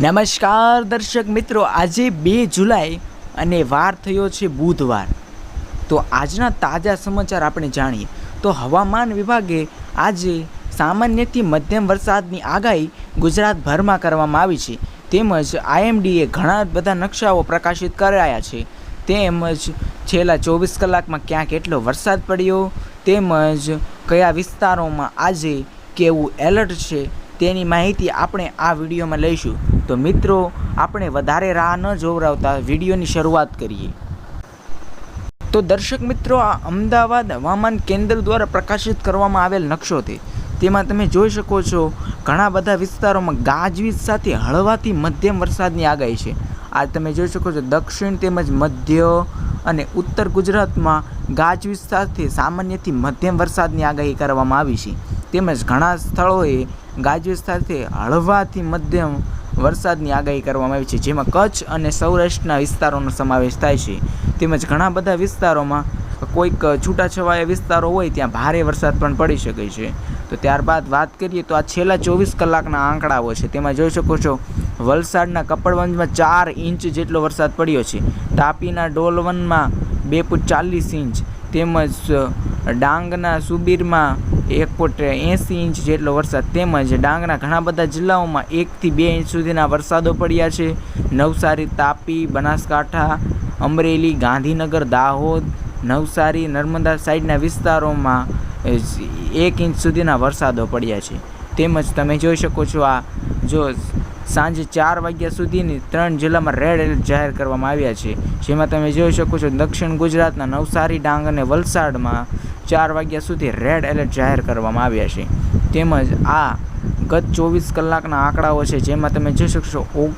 નમસ્કાર દર્શક મિત્રો, આજે બે જુલાઈ અને વાર થયો છે બુધવાર. તો આજના તાજા સમાચાર આપણે જાણીએ. તો હવામાન વિભાગે આજે સામાન્યથી મધ્યમ વરસાદની આગાહી ગુજરાતભરમાં કરવામાં આવી છે. તેમજ આઈએમડીએ ઘણા બધા નકશાઓ પ્રકાશિત કરાયા છે. તેમજ છેલ્લા ચોવીસ કલાકમાં ક્યાં કેટલો વરસાદ પડ્યો. તેમજ કયા વિસ્તારોમાં આજે કેવું એલર્ટ છે તેની માહિતી આપણે આ વિડીયોમાં લઈશું. તો મિત્રો, આપણે વધારે રાહ ન જોવરાવતા વિડીયોની શરૂઆત કરીએ. તો દર્શક મિત્રો, આ અમદાવાદ હવામાન કેન્દ્ર દ્વારા પ્રકાશિત કરવામાં આવેલ નકશો છે. તેમાં તમે જોઈ શકો છો, ઘણા બધા વિસ્તારોમાં ગાજવીજ સાથે હળવાથી મધ્યમ વરસાદની આગાહી છે. આ તમે જોઈ શકો છો, દક્ષિણ તેમજ મધ્ય અને ઉત્તર ગુજરાતમાં ગાજવીજ સાથે સામાન્યથી મધ્યમ વરસાદની આગાહી કરવામાં આવી છે. તેમજ ઘણા સ્થળોએ ગાજવીજ સાથે હળવાથી મધ્યમ વરસાદની આગાહી કરવામાં આવી છે, જેમાં કચ્છ અને સૌરાષ્ટ્રના વિસ્તારોનો સમાવેશ થાય છે. તેમજ ઘણા બધા વિસ્તારોમાં કોઈક છૂટાછવાયા વિસ્તારો હોય ત્યાં ભારે વરસાદ પણ પડી શકે છે. તો ત્યારબાદ વાત કરીએ તો આ છેલ્લા ચોવીસ કલાકના આંકડાઓ છે. તેમાં જોઈ શકો છો, વલસાડના કપડવંજમાં ચાર ઇંચ જેટલો વરસાદ પડ્યો છે. તાપીના ડોલવનમાં બે ચાલીસ ઇંચ. તેમજ ડાંગના સુબીરમાં એક ફૂટ એંસી ઇંચ જેટલો વરસાદ તેમજ ડાંગના ઘણા બધા જિલ્લાઓમાં એકથી બે ઇંચ સુધીના વરસાદો પડ્યા છે. નવસારી, તાપી, બનાસકાંઠા, અમરેલી, ગાંધીનગર, દાહોદ, નવસારી, નર્મદા સાઈડના વિસ્તારોમાં એક ઇંચ સુધીના વરસાદો પડ્યા છે. તેમજ તમે જોઈ શકો છો આ જો સાંજે ચાર વાગ્યા સુધીની ત્રણ જિલ્લામાં રેડ એલર્ટ જાહેર કરવામાં આવ્યા છે. જેમાં તમે જોઈ શકો છો, દક્ષિણ ગુજરાતના નવસારી, ડાંગ અને વલસાડમાં ચાર વાગ્યા સુધી રેડ એલર્ટ જાહેર કરવામાં આવ્યા છે. તેમજ આ ગત ચોવીસ કલાકના આંકડાઓ છે, જેમાં તમે જોઈ શકશો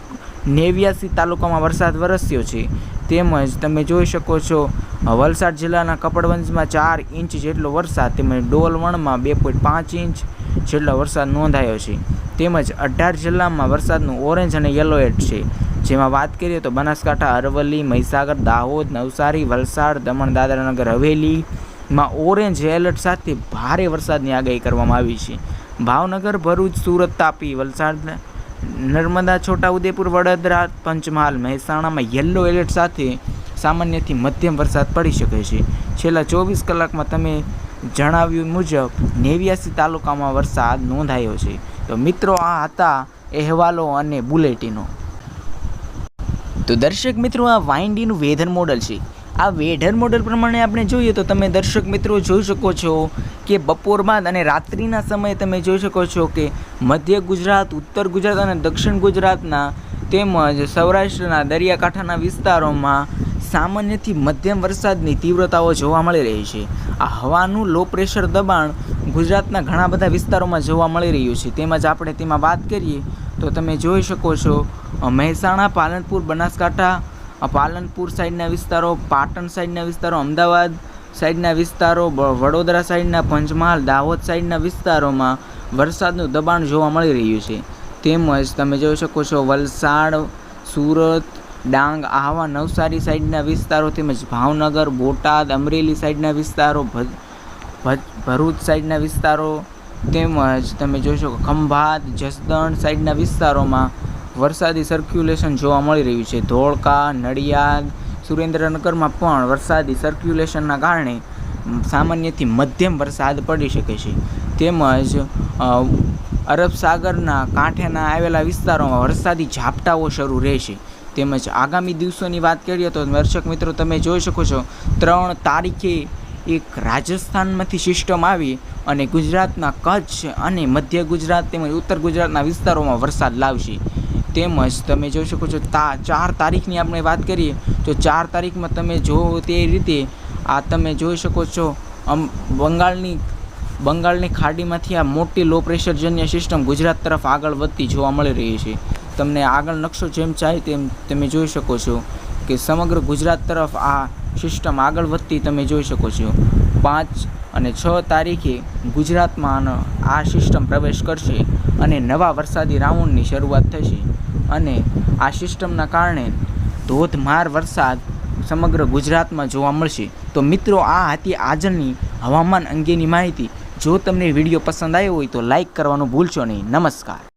નેવ્યાસી તાલુકામાં વરસાદ વરસ્યો છે. તેમજ તમે જોઈ શકો છો, વલસાડ જિલ્લાના કપડવંજમાં ચાર ઇંચ જેટલો વરસાદ, તેમજ ડોલવણમાં બે પોઈન્ટ પાંચ ઇંચ જેટલો વરસાદ નોંધાયો છે. તેમજ અઢાર જિલ્લામાં વરસાદનું ઓરેન્જ અને યલો એટ છે. જેમાં વાત કરીએ તો બનાસકાંઠા, અરવલ્લી, મહીસાગર, દાહોદ, નવસારી, વલસાડ દમણ દાદરાનગર હવેલીમાં ઓરેન્જ એલર્ટ સાથે ભારે વરસાદની આગાહી કરવામાં આવી છે. ભાવનગર, ભરૂચ, સુરત, તાપી, વલસાડ, નર્મદા છોટાઉદેપુર વડોદરા, પંચમહાલ, મહેસાણામાં યલો એલર્ટ સાથે સામાન્યથી મધ્યમ વરસાદ પડી શકે છે. છેલ્લા ચોવીસ કલાકમાં તમે જણાવ્યું મુજબ નેવ્યાસી તાલુકામાં વરસાદ નોંધાયો છે. તો મિત્રો, આ હતા અહેવાલો અને બુલેટિનો. તો દર્શક મિત્રો, આ વાઇન્ડીનું વેધર મોડલ છે. આ વેધર મોડલ પ્રમાણે આપણે જોઈએ તો તમે દર્શક મિત્રો જોઈ શકો છો કે બપોર બાદ અને રાત્રિના સમયે તમે જોઈ શકો છો કે મધ્ય ગુજરાત, ઉત્તર ગુજરાત અને દક્ષિણ ગુજરાતના તેમજ સૌરાષ્ટ્રના દરિયાકાંઠાના વિસ્તારોમાં સામાન્યથી મધ્યમ વરસાદની તીવ્રતાઓ જોવા મળી રહી છે. આ હવાનું લો પ્રેશર દબાણ ગુજરાતના ઘણા બધા વિસ્તારોમાં જોવા મળી રહ્યું છે. તેમજ આપણે તેમાં વાત કરીએ તો તમે જોઈ શકો છો મહેસાણા, પાલનપુર, બનાસકાંઠા પાલનપુર સાઈડના વિસ્તારો, પાટણ સાઈડના વિસ્તારો, અમદાવાદ સાઈડના વિસ્તારો વડોદરા સાઈડના પંચમહાલ, દાહોદ સાઈડના વિસ્તારોમાં વરસાદનું દબાણ જોવા મળી રહ્યું છે. તેમજ તમે જોઈ શકો છો, વલસાડ, સુરત ડાંગ, આહવા, નવસારી સાઈડના વિસ્તારો તેમજ ભાવનગર, બોટાદ, અમરેલી સાઈડના વિસ્તારો ભરૂચ સાઈડના વિસ્તારો તેમજ તમે જોઈ શકો ખંભાત, જસદણ સાઈડના વિસ્તારોમાં વરસાદી સર્ક્યુલેશન જોવા મળી રહ્યું છે. ધોળકા, નડિયાદ, સુરેન્દ્રનગરમાં પણ વરસાદી સર્ક્યુલેશનના કારણે સામાન્યથી મધ્યમ વરસાદ પડી શકે છે. તેમજ અરબ સાગરના કાંઠેના આવેલા વિસ્તારોમાં વરસાદી ઝાપટાઓ શરૂ રહેશે. તેમજ આગામી દિવસોની વાત કરીએ તો દર્શક મિત્રો, તમે જોઈ શકો છો, ત્રણ તારીખે એક રાજસ્થાનમાંથી સિસ્ટમ આવી અને ગુજરાતના કચ્છ અને મધ્ય ગુજરાત તેમજ ઉત્તર ગુજરાતના વિસ્તારોમાં વરસાદ લાવશે. તેમજ તમે જોઈ શકો છો, તા, ચાર તારીખની આપણે વાત કરીએ તો ચાર તારીખમાં તમે જો તે રીતે આ તમે જોઈ શકો છો, અમ, બંગાળની બંગાળની ખાડીમાંથી આ મોટી લો પ્રેશરજન્ય સિસ્ટમ ગુજરાત તરફ આગળ વધતી જોવા મળી રહી છે. તમને આગળ નકશો જેમ ચાહે તેમ તમે જોઈ શકો છો કે સમગ્ર ગુજરાત તરફ આ સિસ્ટમ આગળ વધતી તમે જોઈ શકો છો. પાંચ અને છ તારીખે ગુજરાતમાં આ સિસ્ટમ પ્રવેશ કરશે અને નવા વરસાદી રાઉન્ડની શરૂઆત થશે. અને આ સિસ્ટમના કારણે ધોધમાર વરસાદ સમગ્ર ગુજરાતમાં જોવા મળશે. તો મિત્રો, આ હતી આજની હવામાન અંગેની માહિતી. જો તમને વીડિયો પસંદ આવ્યો હોય તો લાઇક કરવાનું ભૂલશો નહીં. નમસ્કાર.